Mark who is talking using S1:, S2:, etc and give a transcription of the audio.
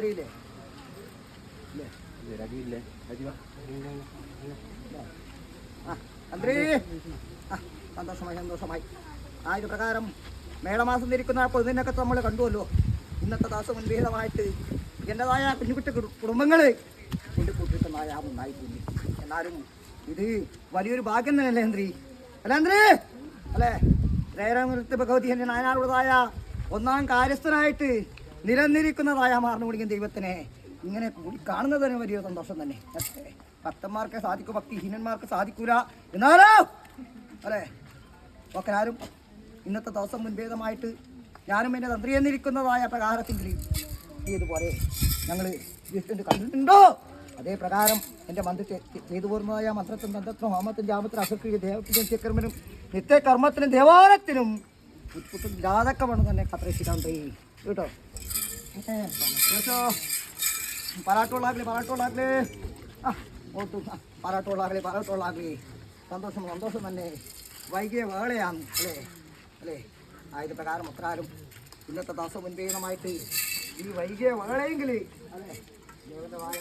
S1: അറിയില്ലേ ഇല്ലേ? ആ, സന്തോഷമായി സന്തോഷമായി. ആ ഇത് പ്രകാരം മേളമാസം തിരിക്കുന്ന പൊതുവിനൊക്കെ നമ്മൾ കണ്ടുവല്ലോ. ഇന്നത്തെ ദാസം മുൻവിഹിതമായിട്ട് എന്റെതായ കുഞ്ഞുകുട്ടി കുടുംബങ്ങൾ കൊണ്ട് ഒന്നായി തോന്നി എന്നാലും ഇത് വലിയൊരു ഭാഗ്യം തന്നെയല്ലേ തന്ത്രി അല്ലേ തന്ത്രി അല്ലേ? രേരാമൃത്ത് ഭഗവതി എന്റെ നായനാളുടേതായ ഒന്നാം കാര്യസ്ഥനായിട്ട് നിലനിരിക്കുന്നതായ മാർന്നു കുടിക്കുന്ന ദൈവത്തിനെ. ഇങ്ങനെ കൂടി കാണുന്നത് തന്നെ വലിയ സന്തോഷം തന്നെ? ഭക്തന്മാർക്ക് സാധിക്കും ഭക്തിഹീനന്മാർക്ക് സാധിക്കൂല. എന്നാലോ? അല്ലേ? ഒക്കെ ആരും ഇന്നത്തെ ദിവസം മുൻഭേദമായിട്ട് ഞാനും എന്റെ തന്ത്രി എന്നിരിക്കുന്നതായ പ്രകാരത്തിൽ ഇതുപോലെ ഞങ്ങൾ വിഷ്ണു കണ്ടിട്ടുണ്ടോ? അതേ പ്രകാരം എന്റെ മന്ത്രത്തെ ചെയ്തു പോരുന്നതായ മന്ത്രത്തിനും തന്ത്രത്തിനും ഹോമത്തിനും ജാമത്തിനും അസക്രിയ ദേവത്തിനും നിത്യകർമ്മനും നിത്യകർമ്മത്തിനും ദേവാലയത്തിനും ജാതക്ക വേണം തന്നെ കത്രേശിക്കാൻ കേട്ടോ? കേട്ടോ? പാലാട്ടോളാകലേ പാലാട്ടോളാകലേ ആ ഓട്ടു. ആ പാലാട്ടോളാകലേ പാലാട്ടോളാകലേ സന്തോഷം സന്തോഷം തന്നെ. വൈകിയ വേളയാണ് അല്ലേ? അല്ലേ? ആയത് പ്രകാരം അപ്രകാരം ഇന്നത്തെ ദിവസം മുൻപേനമായിട്ട് ഈ വൈകിയ വേളയെങ്കിൽ അല്ലേ? ദേവതമായ